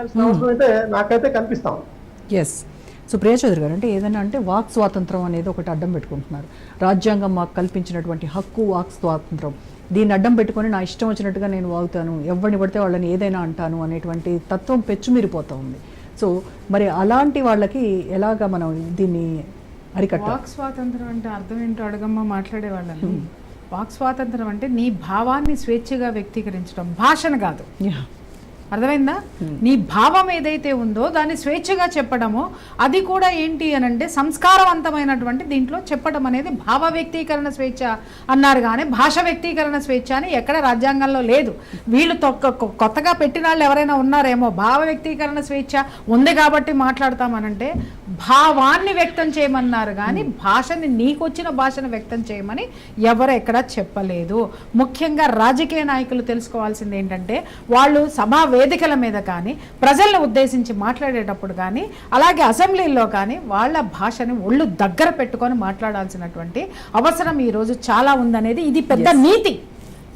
అవసరం అయితే నాకైతే కనిపిస్తా ఎస్ సో ప్రియ చౌదరి గారు అంటే ఏదైనా అంటే వాక్ స్వాతంత్రం అనేది ఒకటి అడ్డం పెట్టుకుంటున్నారు. రాజ్యాంగం మాకు కల్పించినటువంటి హక్కు వాక్ స్వాతంత్రం. దీన్ని అడ్డం పెట్టుకొని నా ఇష్టం వచ్చినట్టుగా నేను వాగుతాను ఎవరిని పడితే వాళ్ళని ఏదైనా అంటాను అనేటువంటి తత్వం పెచ్చుమిరిపోతూ ఉంది. సో మరి అలాంటి వాళ్ళకి ఎలాగ మనం దీన్ని అరికట్టాలి? వాక్ స్వాతంత్రం అంటే అర్థం ఏంటో అడగమ్మ మాట్లాడేవాళ్ళని వాక్ స్వాతంత్రం అంటే నీ భావాన్ని స్వేచ్ఛగా వ్యక్తీకరించడం భాషను కాదు. అర్థమైందా? నీ భావం ఏదైతే ఉందో దాన్ని స్వేచ్ఛగా చెప్పడము అది కూడా ఏంటి అని అంటే సంస్కారవంతమైనటువంటి దీంట్లో చెప్పడం అనేది భావ వ్యక్తీకరణ స్వేచ్ఛ అన్నారు కానీ భాష వ్యక్తీకరణ స్వేచ్ఛ అని ఎక్కడ రాజ్యాంగంలో లేదు. వీళ్ళు కొత్తగా పెట్టిన వాళ్ళు ఎవరైనా ఉన్నారేమో భావ వ్యక్తీకరణ స్వేచ్ఛ ఉంది కాబట్టి మాట్లాడతామనంటే భావాన్ని వ్యక్తం చేయమన్నారు కానీ భాషని నీకొచ్చిన భాషను వ్యక్తం చేయమని ఎవరు ఎక్కడా చెప్పలేదు. ముఖ్యంగా రాజకీయ నాయకులు తెలుసుకోవాల్సింది ఏంటంటే వాళ్ళు సభా వేదికల మీద కానీ ప్రజలను ఉద్దేశించి మాట్లాడేటప్పుడు కానీ అలాగే అసెంబ్లీలో కానీ వాళ్ళ భాషని ఒళ్ళు దగ్గర పెట్టుకొని మాట్లాడాల్సినటువంటి అవసరం ఈరోజు చాలా ఉందనేది ఇది పెద్ద నీతి.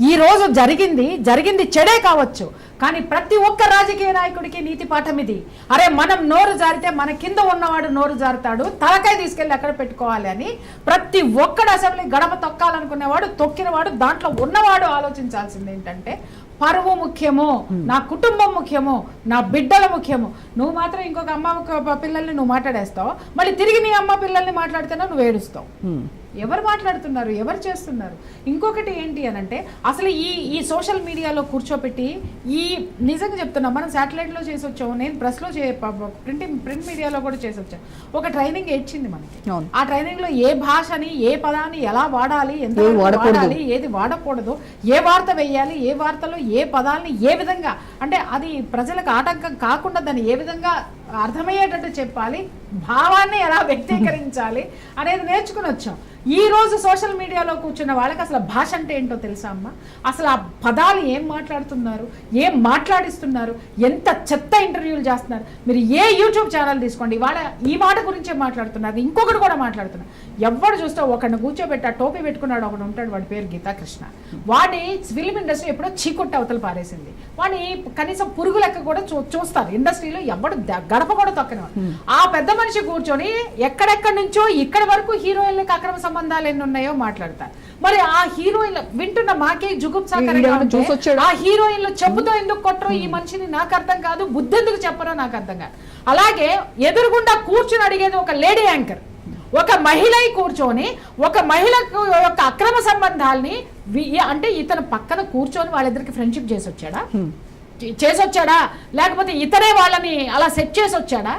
ఈ రోజు జరిగింది జరిగింది చెడే కావచ్చు కానీ ప్రతి ఒక్క రాజకీయ నాయకుడికి నీతి పాఠం ఇది. అరే మనం నోరు జారితే మన కింద ఉన్నవాడు నోరు జారుతాడు తలకాయ తీసుకెళ్ళి ఎక్కడ పెట్టుకోవాలి అని ప్రతి ఒక్కడు అసెంబ్లీ గడప తొక్కాలనుకునేవాడు తొక్కినవాడు దాంట్లో ఉన్నవాడు ఆలోచించాల్సింది ఏంటంటే పరువు ముఖ్యము నా కుటుంబం ముఖ్యము నా బిడ్డల ముఖ్యము. నువ్వు మాత్రం ఇంకొక అమ్మ పిల్లల్ని నువ్వు మాట్లాడేస్తావు. మళ్ళీ తిరిగి నీ అమ్మ పిల్లల్ని మాట్లాడితేనే నువ్వు ఏడుస్తావు. ఎవరు మాట్లాడుతున్నారు ఎవరు చేస్తున్నారు ఇంకొకటి ఏంటి అని అంటే అసలు ఈ ఈ సోషల్ మీడియాలో కూర్చోపెట్టి ఈ నిజంగా చెప్తున్నా మనం శాటిలైట్లో చేసి వచ్చాము నేను ప్రెస్లో చే ప్రింటింగ్ ప్రింట్ మీడియాలో కూడా చేసి ఒక ట్రైనింగ్ ఇచ్చింది మనకి. ఆ ట్రైనింగ్లో ఏ భాషని ఏ పదాన్ని ఎలా వాడాలి ఎంత. వాడాలి ఏది వాడకూడదు ఏ వార్త వేయాలి ఏ వార్తలో ఏ పదాలని ఏ విధంగా అంటే అది ప్రజలకు ఆటంకం కాకుండా దాన్ని ఏ విధంగా అర్థమయ్యేటట్టు చెప్పాలి భావాన్ని ఎలా వ్యక్తీకరించాలి అనేది నేర్చుకుని వచ్చాం. ఈ రోజు సోషల్ మీడియాలో కూర్చున్న వాళ్ళకి అసలు భాష అంటే ఏంటో తెలుసా అమ్మ? అసలు ఆ పదాలు ఏం మాట్లాడుతున్నారు ఏం మాట్లాడిస్తున్నారు ఎంత చెత్త ఇంటర్వ్యూలు చేస్తున్నారు? మీరు ఏ యూట్యూబ్ ఛానల్ తీసుకోండి ఇవాళ ఈ మాట గురించే మాట్లాడుతున్నారు ఇంకొకటి కూడా మాట్లాడుతున్నారు. ఎవడు చూస్తే ఒకడిని కూర్చోబెట్టి ఆ టోపీ పెట్టుకున్నాడు ఒకడు ఉంటాడు వాడి పేరు గీతాకృష్ణ వాడి ఫిల్మ్ ఇండస్ట్రీ ఎప్పుడో చీకొట్టి అవతల పారేసింది. వాడిని కనీసం పురుగు లెక్క కూడా చూ చూస్తారు. ఇండస్ట్రీలో ఎవడు గడప కూడా తొక్కనివాడు ఆ పెద్ద మనిషి కూర్చొని ఎక్కడెక్కడి నుంచో ఇక్కడ వరకు హీరోయిన్లకు అక్రమ సంబంధాలు ఎన్ని ఉన్నాయో మాట్లాడతారు. మరి ఆ హీరోయిన్ వింటున్న మాకే చూసొచ్చాడా? ఆ హీరోయిన్లు చెప్పుతో ఎందుకు కొట్టరు? ఈ మనిషిని నాకు అర్థం కాదు. బుద్ధి ఎందుకు చెప్పరో నాకు అర్థం కాదు. అలాగే ఎదురుగుండా కూర్చుని అడిగేది ఒక లేడీ యాంకర్. ఒక మహిళ కూర్చొని ఒక మహిళకు యొక్క అక్రమ సంబంధాల్ని అంటే ఇతను పక్కన కూర్చొని వాళ్ళిద్దరికి ఫ్రెండ్షిప్ చేసి వచ్చాడా చే- చేసి వచ్చాడా లేకపోతే ఇతనే వాళ్ళని అలా సెట్ చేసి వచ్చాడా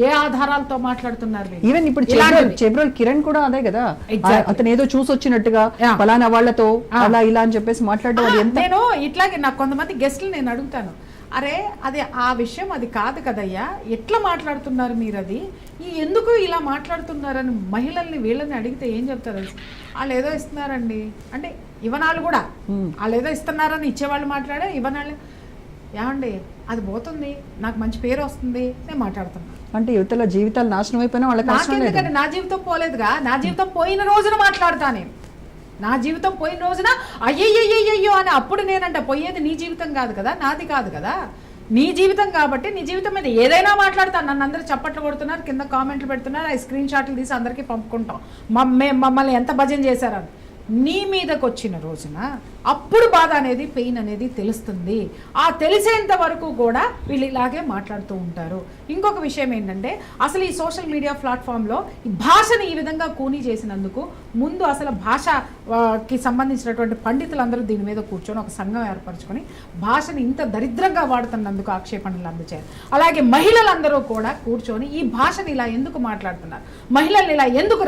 ఏ ఆధారాలతో మాట్లాడుతున్నారు? ఈవెన్ ఇప్పుడు. చెబ్రోల్ కిరణ్ కూడా అదే కదా అతను ఏదో చూసొచ్చినట్టుగా Yeah. ఫలానా వాళ్ళతో. అలా ఇలా అని చెప్పేసి మాట్లాడడం నేను ఇట్లాగే నాకు కొంతమంది గెస్ట్లు నేను అడుగుతాను అరే అది ఆ విషయం అది కాదు కదయ్యా ఎట్లా మాట్లాడుతున్నారు మీరు అది ఈ ఎందుకు ఇలా మాట్లాడుతున్నారని మహిళల్ని వీళ్ళని అడిగితే ఏం చెప్తారు? వాళ్ళు ఏదో ఇస్తున్నారండి అంటే ఇవనాళ్ళు కూడా. వాళ్ళు ఏదో ఇస్తున్నారని ఇచ్చేవాళ్ళు మాట్లాడే ఇవనాళ్ళు ఏమండి? అది పోతుంది. నాకు మంచి పేరు వస్తుంది. నేను మాట్లాడుతున్నా. అంటే యువతల జీవితాలు నాశనం అయిపోయినా వాళ్ళకి నా జీవితం పోలేదుగా. నా జీవితం పోయిన రోజున మాట్లాడతా నేను. నా జీవితం పోయిన రోజున అయ్యయ్యయ్యయ్యో అని అప్పుడు నేనంట పోయేది నీ జీవితం కాదు కదా నాది కాదు కదా. నీ జీవితం కాబట్టి నీ జీవితం మీద ఏదైనా మాట్లాడతాను. నన్ను అందరూ చప్పట్లు కొడుతున్నారు కింద కామెంట్లు పెడుతున్నారు. ఆ స్క్రీన్ షాట్లు తీసి అందరికీ పంపుకుంటాం. మమ్మే మమ్మల్ని ఎంత భజన చేశారని. నీ మీదకి వచ్చిన రోజున అప్పుడు బాధ అనేది పెయిన్ అనేది తెలుస్తుంది. ఆ తెలిసేంత వరకు కూడా వీళ్ళు ఇలాగే మాట్లాడుతూ ఉంటారు. ఇంకొక విషయం ఏంటంటే అసలు ఈ సోషల్ మీడియా ప్లాట్ఫామ్లో ఈ భాషను ఈ విధంగా కూనీ చేసినందుకు ముందు అసలు భాష కి సంబంధించినటువంటి పండితులందరూ దీని మీద కూర్చొని ఒక సంఘం ఏర్పరచుకొని భాషను ఇంత దరిద్రంగా వాడుతున్నందుకు ఆక్షేపణలు అందచేయాలి అలాగే మహిళలందరూ కూడా కూర్చొని ఈ భాషని ఇలా ఎందుకు మాట్లాడుతున్నారు? మహిళల్ని ఇలా ఎందుకు